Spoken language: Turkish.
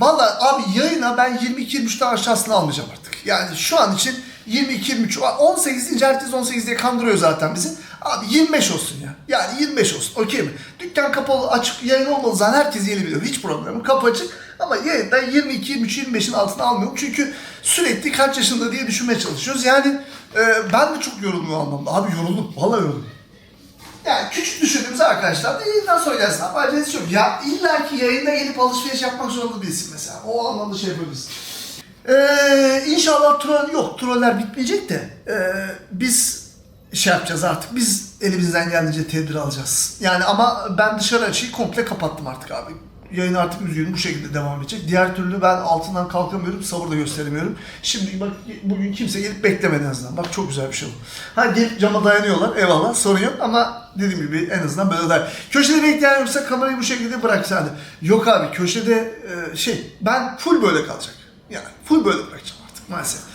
Valla abi yayına ben 22-23'ten aşağısını almayacağım artık. Yani şu an için 22-23, 18 deyince herkes 18 diye kandırıyor zaten bizi. Abi 25 olsun ya. Yani 25 olsun. Okey mi? Dükkan kapalı, açık yayın olmalı zaten herkes yeni biliyor. Hiç problem yok. Kapı açık. Ama yayında 22, 23, 25'in altına almıyorum. Çünkü sürekli kaç yaşında diye düşünmeye çalışıyoruz. Yani e, ben de çok yoruldum o anlamda. Abi yoruldum. Vallahi yoruldum. Küçük düşürdüğümüz arkadaşlar da yayından sonra gelsin. Ama acelesi yok. Ya illa ki yayında gelip alışveriş yapmak zorunda değilsin mesela. O anlamda şey yapabilirsin. Ee, inşallah troll yok. Troller bitmeyecek de ee, biz şey yapacağız artık. Biz elimizden geldiğince tedbir alacağız. Yani ama ben dışarı açıyı komple kapattım artık abi. Yayın artık üzgünüm bu şekilde devam edecek. Diğer türlü ben altından kalkamıyorum, sabır da gösteremiyorum. Şimdi bak bugün kimse gelip beklemedi en azından. Bak çok güzel bir şey oldu. Ha gelip cama dayanıyorlar eyvallah sorun yok ama dediğim gibi en azından böyle dayan. Köşede bekleyen yoksa kamerayı bu şekilde bırak sen de. Yok abi köşede e, şey ben full böyle kalacak. Yani full böyle bırakacağım artık maalesef.